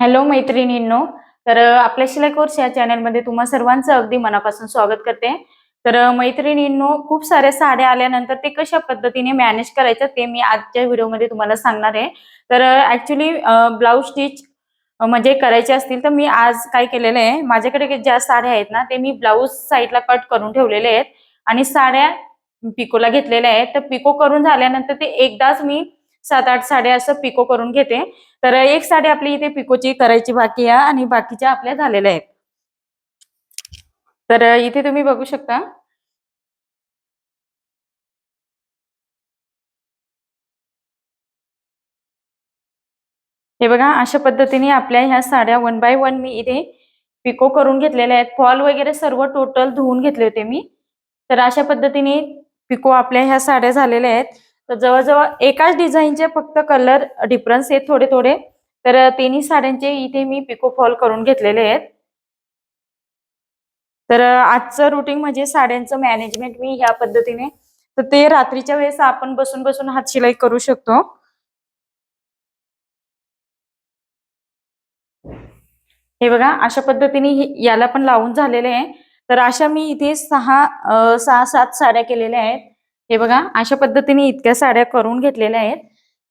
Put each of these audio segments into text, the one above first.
Hello मैत्रिणींनो तर आपल्या शिलाई कोर्स या चॅनलमध्ये तुम्हा सर्वांचं अगदी मनापासून स्वागत करते. तर मैत्रिणींनो खूप साऱ्या साड्या आल्यानंतर ते कशा पद्धतीने मॅनेज करायचं ते मी आजच्या व्हिडिओमध्ये तुम्हाला सांगणार आहे. तर ऍक्च्युली ब्लाऊज स्टिच म्हणजे करायचे असतील तर मी आज काय केलेलं आहे माझ्याकडे ज्या साड्या आहेत ना ते मी ब्लाऊज साईडला कट करून ठेवलेले आहेत. आणि साड्या पिकोला घेतलेल्या आहेत. तर पिको करून झाल्यानंतर ते एकदाच मी सात आठ साड्या असं पिको करून घेते. तर एक साडी आपली इथे पिकोची करायची बाकी आहे आणि बाकीच्या आपल्या झालेल्या आहेत. तर इथे तुम्ही बघू शकता. हे बघा अशा पद्धतीने आपल्या ह्या साड्या वन बाय वन मी इथे पिको करून घेतलेल्या आहेत. फॉल वगैरे सर्व टोटल धुवून घेतले होते मी. तर अशा पद्धतीने पिको आपल्या ह्या साड्या झालेल्या आहेत. तर जवळजवळ एकाच डिझाईनचे फक्त कलर डिफरन्स आहेत थोडे थोडे. तर तिन्ही साड्यांचे इथे मी पिको फॉल करून घेतलेले आहेत. तर आजचं रुटीन म्हणजे साड्यांचं मॅनेजमेंट मी ह्या पद्धतीने. तर ते रात्रीच्या वेळेस आपण बसून बसून हात शिलाई करू शकतो. हे बघा अशा पद्धतीने याला पण लावून झालेले आहे. तर अशा मी इथे सहा सहा सात साड्या केलेल्या आहेत. हे बघा अशा पद्धतीने इतक्या साड्या करून घेतलेल्या आहेत.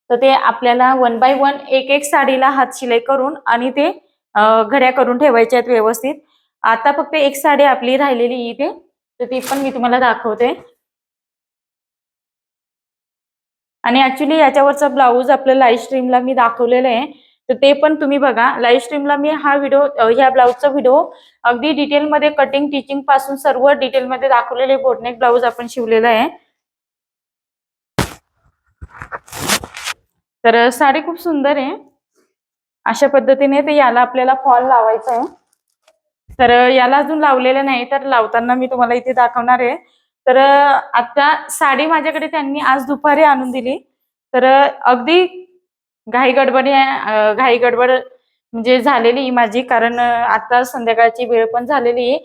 तर ते आपल्याला वन बाय वन एक एक साडीला हात शिलाई करून आणि ते घड्या करून ठेवायच्या आहेत व्यवस्थित. आता फक्त एक साडी आपली राहिलेली इथे. तर ती पण मी तुम्हाला दाखवते. आणि ऍक्च्युली याच्यावरचा ब्लाऊज आपल्या लाईव्ह स्ट्रीमला मी दाखवलेलं आहे. तर ते पण तुम्ही बघा. लाईव्ह स्ट्रीमला मी हा व्हिडिओ ह्या ब्लाऊजचा व्हिडिओ अगदी डिटेलमध्ये कटिंग टिचिंगपासून सर्व डिटेलमध्ये दाखवलेले बोटनेक ब्लाऊज आपण शिवलेला आहे. तर साडी खूप सुंदर आहे. अशा पद्धतीने ते याला आपल्याला फॉल लावायचा आहे. तर याला अजून लावलेलं नाही तर लावताना मी तुम्हाला इथे दाखवणार आहे. तर आता साडी माझ्याकडे त्यांनी आज दुपारी आणून दिली. तर अगदी घाई गडबड घाई गडबड म्हणजे झालेली माझी कारण आता संध्याकाळची वेळ पण झालेली आहे.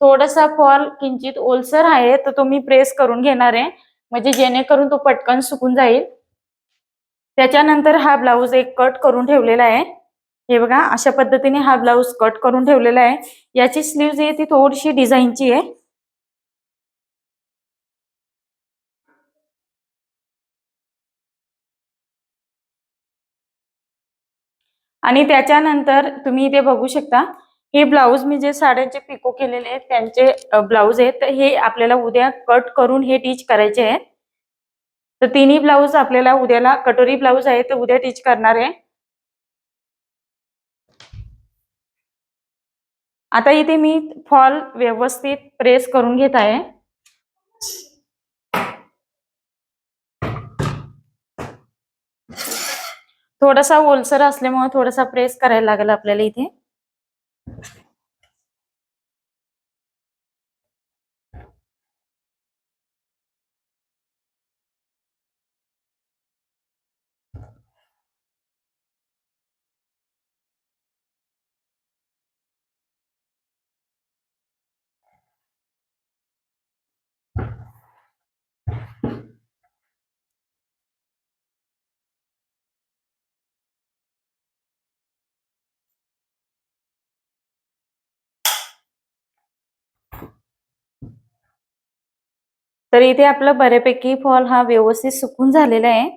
थोडासा फॉल किंचित ओलसर आहे तर तो मी प्रेस करून घेणार आहे. म्हणजे जेणेकरून तो पटकन सुकून जाईल. त्याच्यानंतर हा ब्लाऊज एक कट करून ठेवलेला आहे. हे बघा अशा पद्धतीने हा ब्लाऊज कट करून ठेवलेला आहे. याची स्लीव्ह आहे ती थोडीशी डिझाईनची आहे. आणि त्याच्यानंतर तुम्ही इथे बघू शकता हे ब्लाऊज मी जे साड्यांचे पिको केलेले आहेत त्यांचे ब्लाऊज आहेत हे आपल्याला उद्या कट करून हे टीच करायचे आहेत. तर तिन्ही ब्लाऊज आपल्याला उद्याला कटोरी ब्लाऊज आहे ते उद्या टीच करणार आहे. आता इथे मी फॉल व्यवस्थित प्रेस करून घेत आहे. थोडासा ओलसर असल्यामुळे थोडासा प्रेस करायला लागेल आपल्याला इथे. तर इथे आपलं बऱ्यापैकी फॉल हा व्यवस्थित सुकून झालेला आहे.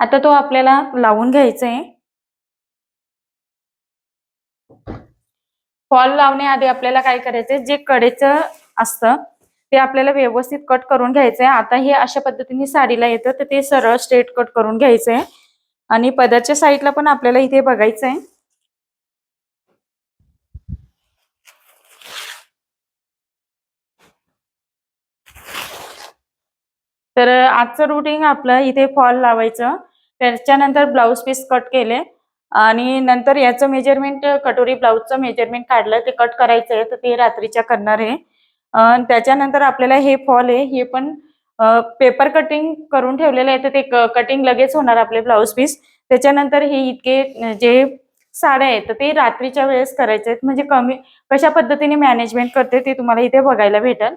आता तो आपल्याला लावून घ्यायचा आहे फॉल लावण्याआधी आपल्याला काय करायचंय? जे कडेचं असतं ते आपल्याला व्यवस्थित कट करून घ्यायचंय. आता हे अशा पद्धतीने साडीला येतं तर ते सरळ स्ट्रेट कट करून घ्यायचंय. आणि पदरच्या साईडला पण आपल्याला इथे बघायचंय. तर आजचं रुटीन आपलं इथे फॉल लावायचं. त्याच्यानंतर ब्लाऊज पीस कट केले. आणि नंतर याचं मेजरमेंट कटोरी ब्लाऊजचं मेजरमेंट काढलं. ते कट करायचं आहे. तर ते रात्रीच्या करणार आहे. त्याच्यानंतर आपल्याला हे फॉल आहे. हे पण पेपर कटिंग करून ठेवलेलं आहे. तर ते कटिंग लगेच होणार आपले ब्लाऊज पीस त्याच्यानंतर हे इतके जे साड्या आहेत तर ते रात्रीच्या वेळेस करायचे आहेत. म्हणजे कमी कशा पद्धतीने मॅनेजमेंट करते ते तुम्हाला इथे बघायला भेटेल.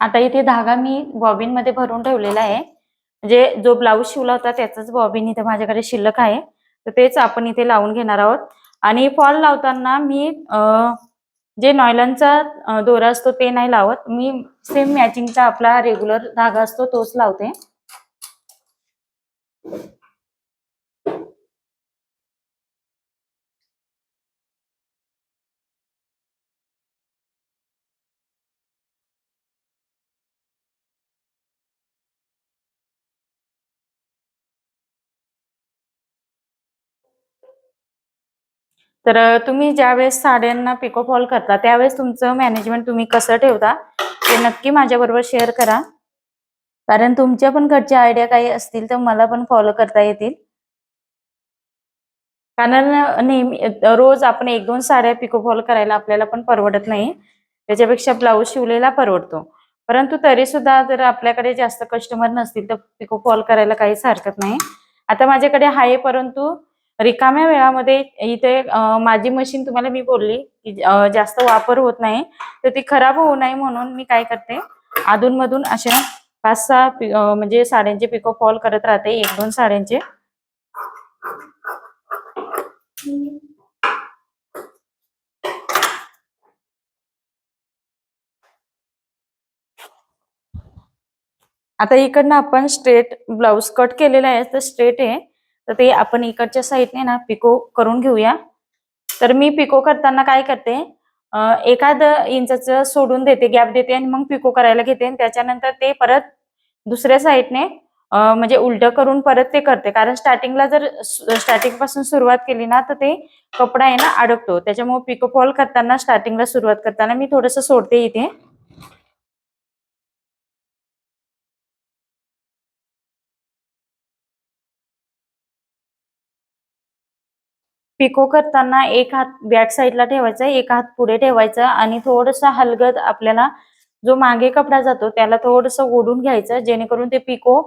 आता इथे धागा मी बॉबिनमध्ये भरून ठेवलेला आहे. म्हणजे जो ब्लाऊज शिवला होता त्याचाच बॉबिन इथे माझ्याकडे शिल्लक आहे. तर तेच आपण इथे लावून घेणार आहोत. आणि फॉल लावताना मी जे नॉयलनचा दोरा असतो ते नाही लावत. मी सेम मॅचिंगचा आपला रेग्युलर धागा असतो तोच लावते. तर तुम्ही ज्यावेळेस साड्यांना पिको फॉल करता त्यावेळेस तुमचं मॅनेजमेंट तुम्ही कसं ठेवता ते नक्की माझ्याबरोबर शेअर करा. कारण तुमच्या पण घरच्या आयडिया काही असतील तर मला पण फॉलो करता येतील. कारण नेहमी रोज आपण एक दोन साड्या पिको फॉल करायला आपल्याला पण परवडत नाही. त्याच्यापेक्षा ब्लाऊज शिवलेला परवडतो. परंतु तरी सुद्धा जर आपल्याकडे जास्त कस्टमर नसतील तर पिको फॉल करायला काहीच हरकत नाही. आता माझ्याकडे आहे परंतु रिकाम्या वेळामध्ये इथे माझी मशीन तुम्हाला मी बोलली की जास्त वापर होत नाही तर ती खराब होऊ नये म्हणून मी काय करते अधूनमधून अशा पाच सहा म्हणजे साड्यांचे पिको फॉल करत राहते एक दोन साड्यांचे. आता इकडनं आपण स्ट्रेट ब्लाऊज कट केलेला आहे तर स्ट्रेट आहे तर ते आपण इकडच्या साईडने ना पिको करून घेऊया. तर मी पिको करताना काय करते एखाद इंचाचं सोडून देते गॅप देते आणि मग पिको करायला घेते आणि त्याच्यानंतर ते परत दुसऱ्या साईडने म्हणजे उलट करून परत ते करते. कारण स्टार्टिंगला जर स्टार्टिंगपासून सुरुवात केली ना तर ते कपडा आहे ना अडकतो. त्याच्यामुळे पिको फॉल करताना स्टार्टिंगला सुरुवात करताना मी थोडस सोडते इथे. पिको करताना एक हात बॅक साईडला ठेवायचा एक हात पुढे ठेवायचा आणि थोडंसं हलगत आपल्याला जो मागे कपडा जातो त्याला थोडस ओढून घ्यायचं जेणेकरून ते पिको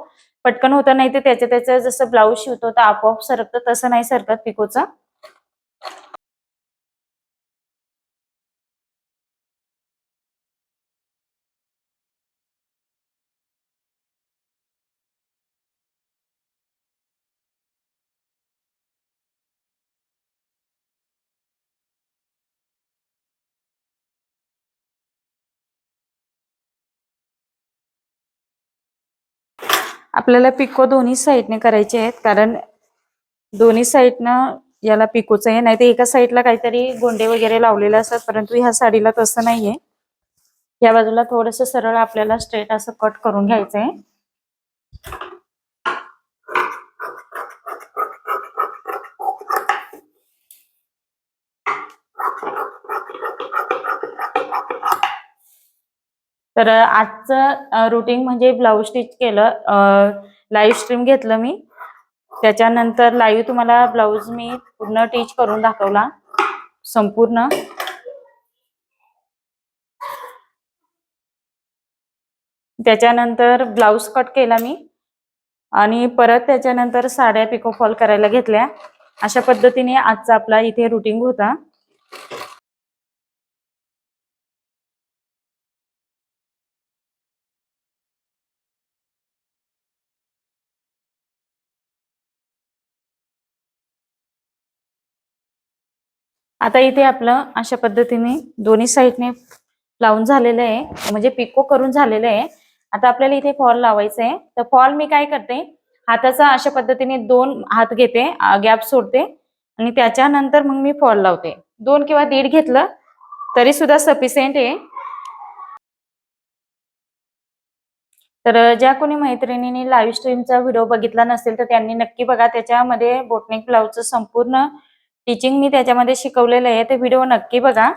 पटकन होतं नाही ते त्याच्या त्याचं जसं ब्लाऊज शिवतो तर आपोआप सरकतं तसं नाही सरकत पिकोचं. आपल्याला पिको दोन्ही साईडने करायचे आहेत. कारण दोन्ही साईडनं याला पिकोचं आहे नाही तर एका साईडला काहीतरी गोंडे वगैरे लावलेले असतात परंतु ह्या साडीला तसं नाहीये. या बाजूला थोडस सरळ आपल्याला स्ट्रेट असं कट करून घ्यायचं आहे तर आजचं रुटीन म्हणजे ब्लाऊज स्टिच केलं. लाईव्ह स्ट्रीम घेतलं मी. त्याच्यानंतर लाईव्ह तुम्हाला ब्लाऊज मी पूर्ण टीच करून दाखवला. संपूर्ण. त्याच्यानंतर ब्लाऊज कट केला मी. आणि परत त्याच्यानंतर साड्या पिको फॉल करायला घेतल्या. अशा पद्धतीने आजचा आपला इथे रुटीन होता. आता इथे आपलं अशा पद्धतीने दोन्ही साईडने लावून झालेलं आहे. म्हणजे पिको करून झालेलं आहे. आता आपल्याला इथे फॉल लावायचं आहे तर फॉल मी काय करते? हाताचा अशा पद्धतीने दोन हात घेते गॅप सोडते आणि त्याच्यानंतर मग मी फॉल लावते. दोन किंवा दीड घेतलं तरी सुद्धा सफिशियंट आहे. तर ज्या कोणी मैत्रिणींनी लाईव्ह स्ट्रीमचा व्हिडिओ बघितला नसेल तर त्यांनी नक्की बघा. त्याच्यामध्ये बोटनेक ब्लाऊजचं संपूर्ण टीचिंग मी त्याच्यामध्ये शिकवलेलं आहे ते व्हिडिओ नक्की बघा.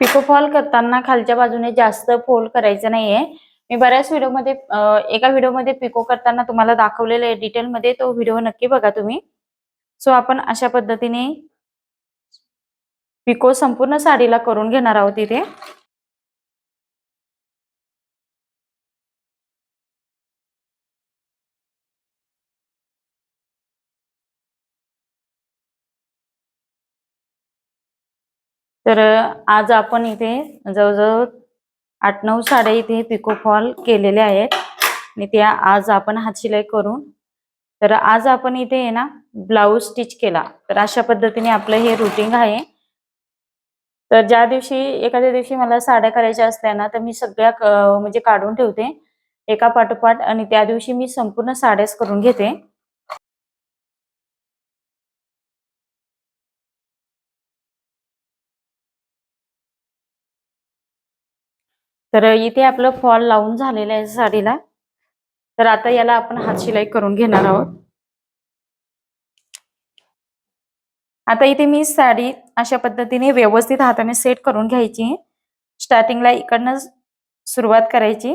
पिको फॉल करताना खालच्या बाजूने जास्त फोल्ड करायचं नाहीये. मी बऱ्याच व्हिडिओमध्ये एका व्हिडिओमध्ये पिको करताना तुम्हाला दाखवलेलं आहे. डिटेलमध्ये तो व्हिडिओ नक्की बघा तुम्ही. सो आपण अशा पद्धतीने पिको संपूर्ण साडीला करून घेणार आहोत इथे. तर आज आपण इथे जवळजवळ आठ नऊ साड्या इथे पिको फॉल केलेल्या आहेत. आणि त्या आज आपण हातशिलाई करून तर आज आपण इथे आहे ना ब्लाऊज स्टिच केला. तर अशा पद्धतीने आपलं हे रुटीन आहे. तर ज्या दिवशी एखाद्या दिवशी मला साड्या करायच्या असल्या ना तर मी सगळ्या म्हणजे काढून ठेवते. एका पाठोपाठ आणि त्या दिवशी मी संपूर्ण साड्याच करून घेते. तर इथे आपलं फॉल लावून झालेलं आहे साडीला. तर आता याला आपण हात शिलाई करून घेणार आहोत. आता इथे मी साडी अशा पद्धतीने व्यवस्थित हाताने सेट करून घ्यायची. स्टार्टिंगला इकडनं सुरुवात करायची.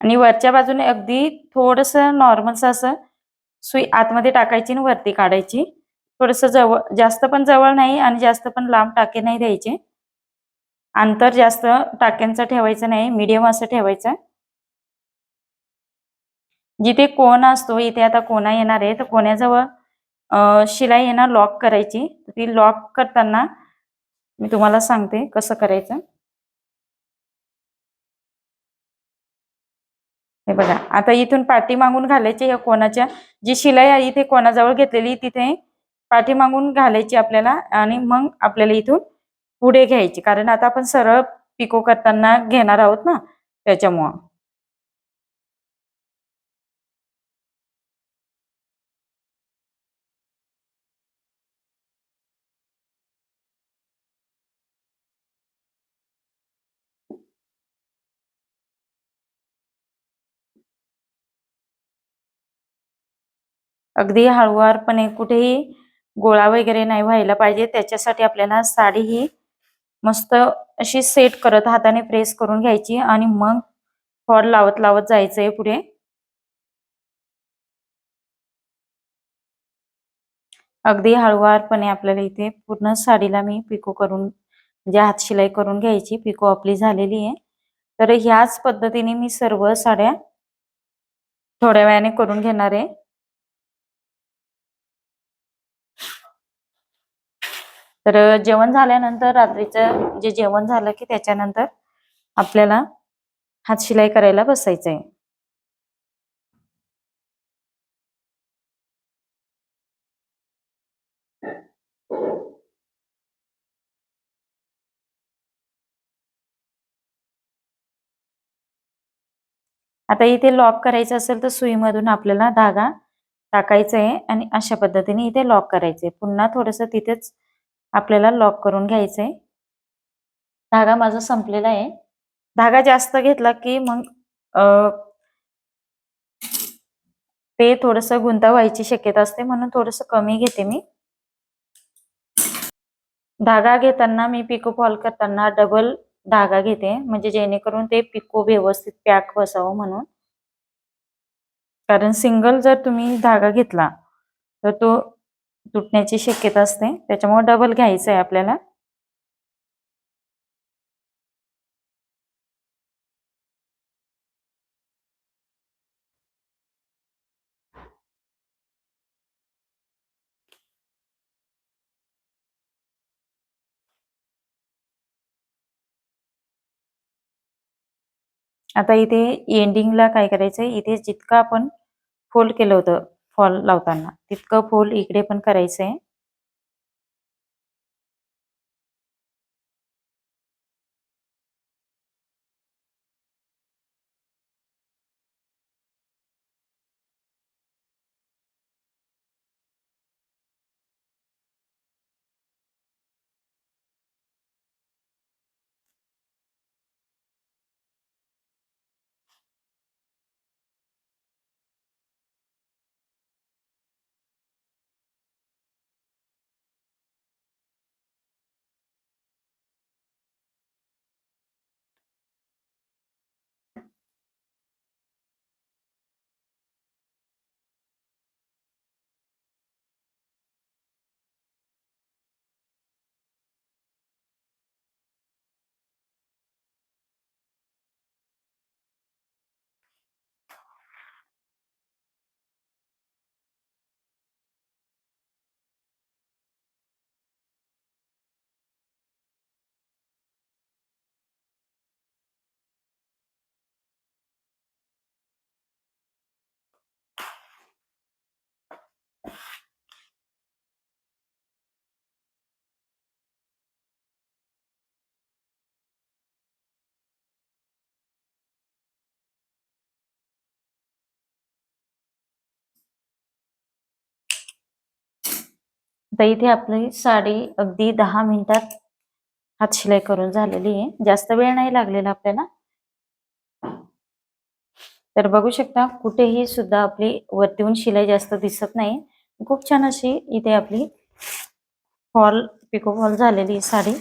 आणि वरच्या बाजूने अगदी थोडस नॉर्मलस असं सुई आतमध्ये टाकायची आणि वरती काढायची. थोडस जवळ जास्त पण जवळ नाही आणि जास्त पण लांब टाके नाही द्यायचे. अंतर जास्त टाक्यांचं ठेवायचं नाही मीडियम असं ठेवायचं. जिथे कोण असतो इथे आता कोणा येणार आहे तर कोण्याजवळ शिलाई आहे ना लॉक करायची. ती लॉक करताना मी तुम्हाला सांगते कसं करायचं. हे बघा आता इथून पाठी मागून घालायची या कोणाच्या. जी शिलाई आहे इथे कोणाजवळ घेतलेली तिथे पाठी मागून घालायची आपल्याला आणि मग आपल्याला इथून पुढे घ्यायची. कारण आता आपण सरळ पिको करताना घेणार आहोत ना त्याच्यामुळं. अगदी हळुवारपणे कुठेही गोळा वगैरे नाही व्हायला पाहिजे. त्याच्यासाठी आपल्याला साडी ही मस्त अशी सेट करत हाताने प्रेस करून घ्यायची आणि मग फॉल लावत लावत जायचंय पुढे. अगदी हळुवारपणे आपल्याला इथे पूर्ण साडीला मी पिको करून म्हणजे हातशिलाई करून घ्यायची. पिको आपली झालेली आहे. तर ह्याच पद्धतीने मी सर्व साड्या थोड्या वेळाने करून घेणार आहे. तर जेवण झाल्यानंतर रात्रीचं जे जेवण झालं की त्याच्यानंतर आपल्याला हात शिलाई करायला बसायचं आहे आता इथे लॉक करायचं असेल तर सुईमधून आपल्याला धागा टाकायचा आहे आणि अशा पद्धतीने इथे लॉक करायचंय. पुन्हा थोडस तिथेच आपल्याला लॉक करून घ्यायचं. आहे धागा माझा संपलेला आहे. धागा जास्त घेतला की मग ते थोडस गुंता व्हायची शक्यता असते म्हणून थोडस कमी घेते मी. धागा घेताना मी पिको फॉल करताना डबल धागा घेते म्हणजे जेणेकरून ते पिको व्यवस्थित पॅक बसावं म्हणून. कारण सिंगल जर तुम्ही धागा घेतला तर तो तुटण्याची शक्यता असते. त्याच्यामुळे डबल घ्यायचं आहे आपल्याला. आता इथे एंडिंगला काय करायचंय? इथे जितकं आपण फोल्ड केलं होतं फॉल लावताना. तितकं फूल इकडे पण करायचंय. तर इथे आपली साडी अगदी दहा मिनिटात हात शिलाई करून झालेली आहे. जास्त वेळ नाही लागलेला आपल्याला. तर बघू शकता कुठेही सुद्धा आपली वरतीहून शिलाई जास्त दिसत नाही. खूप छान अशी इथे आपली फॉल पिको फॉल झालेली आहे साडी.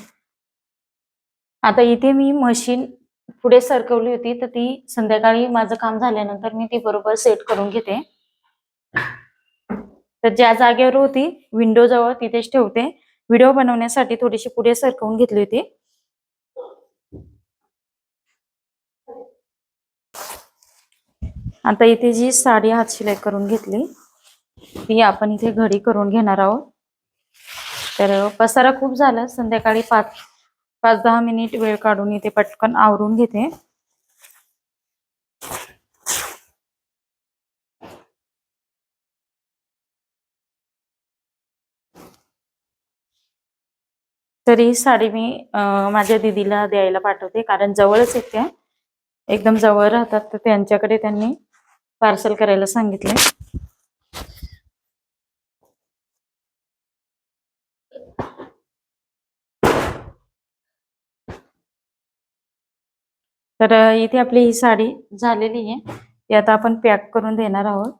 आता इथे मी मशीन पुढे सरकवली होती तर ती संध्याकाळी माझं काम झाल्यानंतर मी ती बरोबर सेट करून घेते. तर ज्या जागेवर होती विंडो जवळ तिथेच ठेवते. व्हिडिओ बनवण्यासाठी थोडीशी पुढे सरकवून घेतली होती. आता इथे जी साडी हात शिलाई करून घेतली ती आपण इथे घडी करून घेणार आहोत. तर पसारा खूप झाला. संध्याकाळी पाच पाच दहा मिनिट वेळ काढून इथे पटकन आवरून घेते. तर ही साडी मी माझ्या दिदीला द्यायला पाठवते. कारण जवळच येते एकदम जवळ राहतात तर त्यांच्याकडे त्यांनी पार्सल करायला सांगितले तर इथे आपली ही साडी झालेली आहे. ती आता आपण पॅक करून देणार आहोत.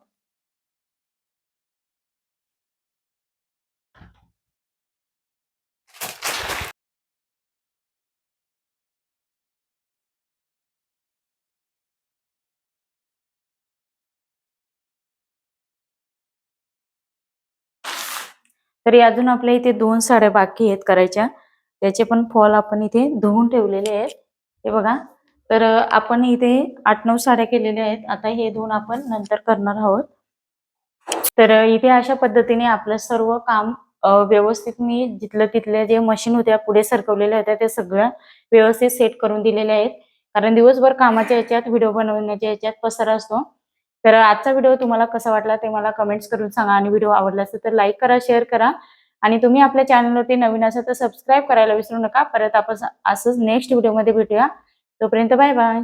तरी अजून आपल्या इथे दोन साड्या बाकी आहेत करायच्या. त्याचे पण फॉल आपण इथे धुवून ठेवलेले आहेत. हे बघा. तर आपण इथे आठ नऊ साड्या केलेल्या आहेत. आता हे दोन आपण नंतर करणार आहोत. तर इथे अशा पद्धतीने आपलं सर्व काम व्यवस्थित मी जिथलं तिथल्या जे मशीन होत्या पुढे सरकवलेल्या होत्या त्या सगळ्या व्यवस्थित सेट करून दिलेल्या आहेत. कारण दिवसभर कामाच्या याच्यात व्हिडिओ बनवण्याच्या याच्यात पसारा असतो. तर आजचा व्हिडिओ तुम्हाला कसा वाटला ते मला कमेंट्स करून सांगा. आणि व्हिडिओ आवडला असेल तर लाईक करा शेअर करा. आणि तुम्ही आपल्या चॅनलवरती नवीन असाल तर सबस्क्राईब करायला विसरू नका. परत आपण असंच नेक्स्ट व्हिडिओमध्ये भेटूया. तोपर्यंत बाय बाय